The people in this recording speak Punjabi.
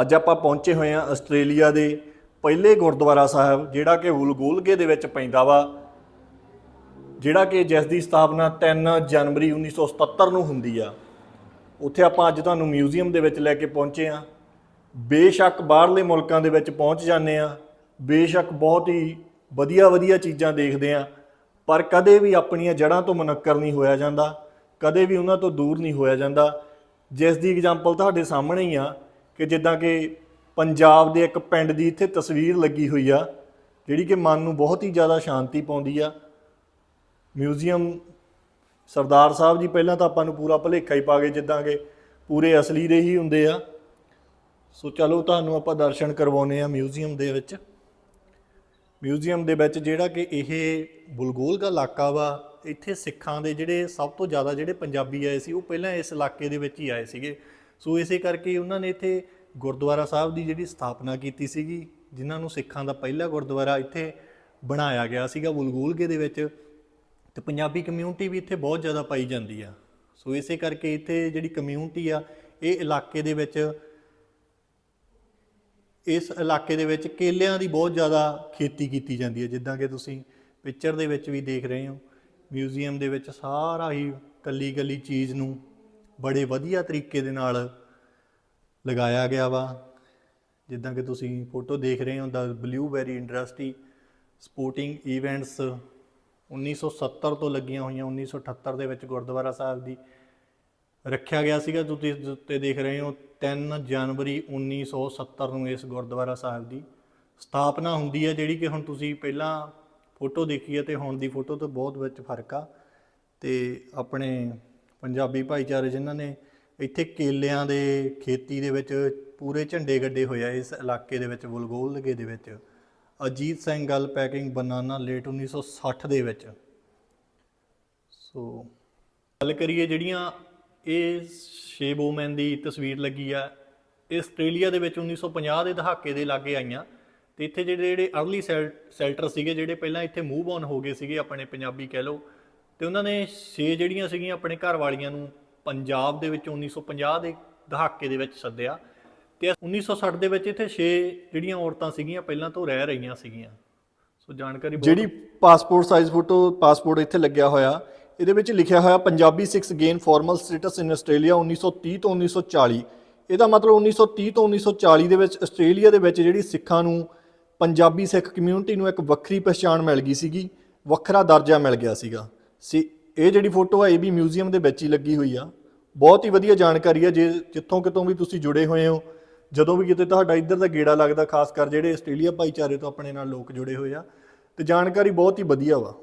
ਅੱਜ ਆਪਾਂ ਪਹੁੰਚੇ ਹੋਏ ਹਾਂ ਆਸਟ੍ਰੇਲੀਆ ਦੇ ਪਹਿਲੇ ਗੁਰਦੁਆਰਾ ਸਾਹਿਬ, ਜਿਹੜਾ ਕਿ ਵੁਲਗੋਲਗੇ ਦੇ ਵਿੱਚ ਪੈਂਦਾ ਵਾ, ਜਿਹੜਾ ਕਿ ਜਿਸ ਦੀ ਸਥਾਪਨਾ 3 ਜਨਵਰੀ 1977 ਨੂੰ ਹੁੰਦੀ ਆ। ਉੱਥੇ ਆਪਾਂ ਅੱਜ ਤੁਹਾਨੂੰ ਮਿਊਜ਼ੀਅਮ ਦੇ ਵਿੱਚ ਲੈ ਕੇ ਪਹੁੰਚੇ ਆ ਬੇਸ਼ੱਕ ਬਾਹਰਲੇ ਮੁਲਕਾਂ ਦੇ ਵਿੱਚ ਪਹੁੰਚ ਜਾਂਦੇ ਆ ਬੇਸ਼ੱਕ ਬਹੁਤ ਹੀ ਵਧੀਆ ਵਧੀਆ ਚੀਜ਼ਾਂ ਦੇਖਦੇ ਆ ਪਰ ਕਦੇ ਵੀ ਆਪਣੀਆਂ ਜੜ੍ਹਾਂ ਤੋਂ ਮੁਨੱਕਰ ਨਹੀਂ ਹੋਇਆ ਜਾਂਦਾ। ਕਦੇ ਵੀ ਉਹਨਾਂ ਤੋਂ ਦੂਰ ਨਹੀਂ ਹੋਇਆ ਜਾਂਦਾ। ਜਿਸ ਦੀ ਐਗਜ਼ਾਮਪਲ ਤੁਹਾਡੇ ਸਾਹਮਣੇ ਹੀ ਆ। ਕਿ ਜਿੱਦਾਂ ਕਿ ਪੰਜਾਬ ਦੇ ਇੱਕ ਪਿੰਡ ਦੀ ਇੱਥੇ ਤਸਵੀਰ ਲੱਗੀ ਹੋਈ ਆ, ਜਿਹੜੀ ਕਿ ਮਨ ਨੂੰ ਬਹੁਤ ਹੀ ਜ਼ਿਆਦਾ ਸ਼ਾਂਤੀ ਪਾਉਂਦੀ ਆ। ਮਿਊਜ਼ੀਅਮ ਸਰਦਾਰ ਸਾਹਿਬ ਜੀ, ਪਹਿਲਾਂ ਤਾਂ ਆਪਾਂ ਨੂੰ ਪੂਰਾ ਭੁਲੇਖਾ ਹੀ ਪਾ ਗਏ, ਜਿੱਦਾਂ ਕਿ ਪੂਰੇ ਅਸਲੀ ਦੇ ਹੀ ਹੁੰਦੇ ਆ। ਸੋ ਚਲੋ, ਤੁਹਾਨੂੰ ਆਪਾਂ ਦਰਸ਼ਨ ਕਰਵਾਉਨੇ ਆ ਮਿਊਜ਼ੀਅਮ ਦੇ ਵਿੱਚ। ਮਿਊਜ਼ੀਅਮ ਦੇ ਵਿੱਚ ਜਿਹੜਾ ਕਿ ਇਹ ਬੁਲਗੋਲ ਦਾ ਇਲਾਕਾ ਵਾ, ਇੱਥੇ ਸਿੱਖਾਂ ਦੇ ਜਿਹੜੇ ਸਭ ਤੋਂ ਜ਼ਿਆਦਾ ਜਿਹੜੇ ਪੰਜਾਬੀ ਆਏ ਸੀ, ਉਹ ਪਹਿਲਾਂ ਇਸ ਇਲਾਕੇ ਦੇ ਵਿੱਚ ਹੀ ਆਏ ਸੀਗੇ। ਸੋ ਇਸੇ ਕਰਕੇ ਉਹਨਾਂ ਨੇ ਇੱਥੇ ਗੁਰਦੁਆਰਾ ਸਾਹਿਬ ਦੀ ਜਿਹੜੀ ਸਥਾਪਨਾ ਕੀਤੀ ਸੀਗੀ, ਜਿਨ੍ਹਾਂ ਨੂੰ ਸਿੱਖਾਂ ਦਾ ਪਹਿਲਾ ਗੁਰਦੁਆਰਾ ਇੱਥੇ ਬਣਾਇਆ ਗਿਆ ਸੀਗਾ ਬੁਲਗੋਲਗੇ ਦੇ ਵਿੱਚ, ਤੇ ਪੰਜਾਬੀ ਕਮਿਊਨਿਟੀ ਵੀ ਇੱਥੇ ਬਹੁਤ ਜ਼ਿਆਦਾ ਪਾਈ ਜਾਂਦੀ ਆ। ਸੋ ਇਸੇ ਕਰਕੇ ਇੱਥੇ ਜਿਹੜੀ ਕਮਿਊਨਿਟੀ ਆ, ਇਹ ਇਲਾਕੇ ਦੇ ਵਿੱਚ, ਇਸ ਇਲਾਕੇ ਦੇ ਵਿੱਚ ਕੇਲਿਆਂ ਦੀ ਬਹੁਤ ਜ਼ਿਆਦਾ ਖੇਤੀ ਕੀਤੀ ਜਾਂਦੀ ਹੈ ਜਿੱਦਾਂ ਕਿ ਤੁਸੀਂ ਪਿਕਚਰ ਦੇ ਵਿੱਚ ਵੀ ਦੇਖ ਰਹੇ ਹੋ, ਮਿਊਜ਼ੀਅਮ ਦੇ ਵਿੱਚ ਸਾਰਾ ਹੀ ਕੱਲੀ ਕੱਲੀ ਚੀਜ਼ ਨੂੰ ਬੜੇ ਵਧੀਆ ਤਰੀਕੇ ਦੇ ਨਾਲ ਲਗਾਇਆ ਗਿਆ ਵਾ। ਜਿੱਦਾਂ ਕਿ ਤੁਸੀਂ ਫੋਟੋ ਦੇਖ ਰਹੇ ਹੋ, ਦਾ ਬਲੂਬੈਰੀ ਇੰਡਸਟਰੀ ਸਪੋਰਟਿੰਗ ਇਵੈਂਟਸ 1970 ਤੋਂ ਲੱਗੀਆਂ ਹੋਈਆਂ 1978 ਦੇ ਵਿੱਚ ਗੁਰਦੁਆਰਾ ਸਾਹਿਬ ਦੀ ਰੱਖਿਆ ਗਿਆ ਸੀਗਾ। ਤੁਸੀਂ ਉੱਤੇ ਦੇਖ ਰਹੇ ਹੋ 3 ਜਨਵਰੀ 1970 ਨੂੰ ਇਸ ਗੁਰਦੁਆਰਾ ਸਾਹਿਬ ਦੀ ਸਥਾਪਨਾ ਹੁੰਦੀ ਹੈ, ਜਿਹੜੀ ਕਿ ਹੁਣ ਤੁਸੀਂ ਪਹਿਲਾਂ ਫੋਟੋ ਦੇਖੀ ਹੈ ਤੇ ਹੁਣ ਦੀ ਫੋਟੋ ਤੋਂ ਬਹੁਤ ਵਿੱਚ ਫ਼ਰਕ ਆ। ਤੇ ਆਪਣੇ ਪੰਜਾਬੀ ਭਾਈਚਾਰੇ ਜਿਨ੍ਹਾਂ ਨੇ ਇੱਥੇ ਕੇਲਿਆਂ ਦੇ ਖੇਤੀ ਦੇ ਵਿੱਚ ਪੂਰੇ ਝੰਡੇ ਗੱਡੇ ਹੋਏ ਆ, ਇਸ ਇਲਾਕੇ ਦੇ ਵਿੱਚ ਬੁਲਗੋਲਗੇ ਦੇ ਵਿੱਚ। ਅਜੀਤ ਸਿੰਘ ਗੱਲ ਪੈਕਿੰਗ ਬਨਾਨਾ ਲੇਟ 1960 ਦੇ ਵਿੱਚ। ਸੋ, ਗੱਲ ਕਰੀਏ ਜਿਹੜੀਆਂ ਇਹ ਸ਼ੇਬ ਓਮੈਨ ਦੀ ਤਸਵੀਰ ਲੱਗੀ ਆ, ਇਹ ਆਸਟ੍ਰੇਲੀਆ ਦੇ ਵਿੱਚ 1950 ਦੇ ਦਹਾਕੇ ਦੇ ਲਾਗੇ ਆਈਆਂ। ਤੇ ਇੱਥੇ ਜਿਹੜੇ ਜਿਹੜੇ ਅਰਲੀ ਸੈਲਟਰ ਸੀਗੇ, ਜਿਹੜੇ ਪਹਿਲਾਂ ਇੱਥੇ ਮੂਵ ਔਨ ਹੋ ਗਏ ਸੀਗੇ, ਆਪਣੇ ਪੰਜਾਬੀ ਕਹਿ ਲਓ ਤੇ ਉਹਨਾਂ ਨੇ ਛੇ ਜਿਹੜੀਆਂ ਸੀਗੀਆਂ ਆਪਣੇ ਘਰ ਵਾਲੀਆਂ ਨੂੰ ਪੰਜਾਬ ਦੇ ਵਿੱਚ 1950 ਦੇ ਦਹਾਕੇ ਦੇ ਵਿੱਚ ਸੱਦਿਆ ਤੇ 1960 ਦੇ ਵਿੱਚ ਇੱਥੇ ਛੇ ਜਿਹੜੀਆਂ ਔਰਤਾਂ ਸੀਗੀਆਂ ਪਹਿਲਾਂ ਤੋਂ ਰਹਿ ਰਹੀਆਂ ਸੀਗੀਆਂ। ਸੋ ਜਾਣਕਾਰੀ ਜਿਹੜੀ ਪਾਸਪੋਰਟ ਸਾਈਜ਼ ਫੋਟੋ ਪਾਸਪੋਰਟ ਇੱਥੇ ਲੱਗਿਆ ਹੋਇਆ, ਇਹਦੇ ਵਿੱਚ ਲਿਖਿਆ ਹੋਇਆ Punjabi 6 gain formal status in Australia 1930 ਤੋਂ 1940 ਇਹਦਾ ਮਤਲਬ 1930 ਤੋਂ 1940 ਦੇ ਵਿੱਚ ਆਸਟ੍ਰੇਲੀਆ ਦੇ ਵਿੱਚ ਜਿਹੜੀ ਸਿੱਖਾਂ ਨੂੰ ਪੰਜਾਬੀ ਸਿੱਖ ਕਮਿਊਨਿਟੀ ਨੂੰ ਇੱਕ ਵੱਖਰੀ ਪਛਾਣ ਮਿਲ ਗਈ ਸੀਗੀ, ਵੱਖਰਾ ਦਰਜਾ ਮਿਲ ਗਿਆ ਸੀਗਾ। ਸੀ, ਇਹ ਜਿਹੜੀ ਫੋਟੋ ਆ, ਇਹ ਵੀ ਮਿਊਜ਼ੀਅਮ ਦੇ ਵਿੱਚ ਹੀ ਲੱਗੀ ਹੋਈ ਆ। ਬਹੁਤ ਹੀ ਵਧੀਆ ਜਾਣਕਾਰੀ ਆ, ਜੇ ਜਿੱਥੋਂ ਕਿਤੋਂ ਵੀ ਤੁਸੀਂ ਜੁੜੇ ਹੋਏ ਹੋ, ਜਦੋਂ ਵੀ ਕਿਤੇ ਤੁਹਾਡਾ ਇੱਧਰ ਦਾ ਗੇੜਾ ਲੱਗਦਾ, ਖਾਸ ਕਰ ਜਿਹੜੇ ਆਸਟ੍ਰੇਲੀਆ ਭਾਈਚਾਰੇ ਤੋਂ ਆਪਣੇ ਨਾਲ ਲੋਕ ਜੁੜੇ ਹੋਏ ਆ, ਤੇ ਜਾਣਕਾਰੀ ਬਹੁਤ ਹੀ ਵਧੀਆ ਵਾ।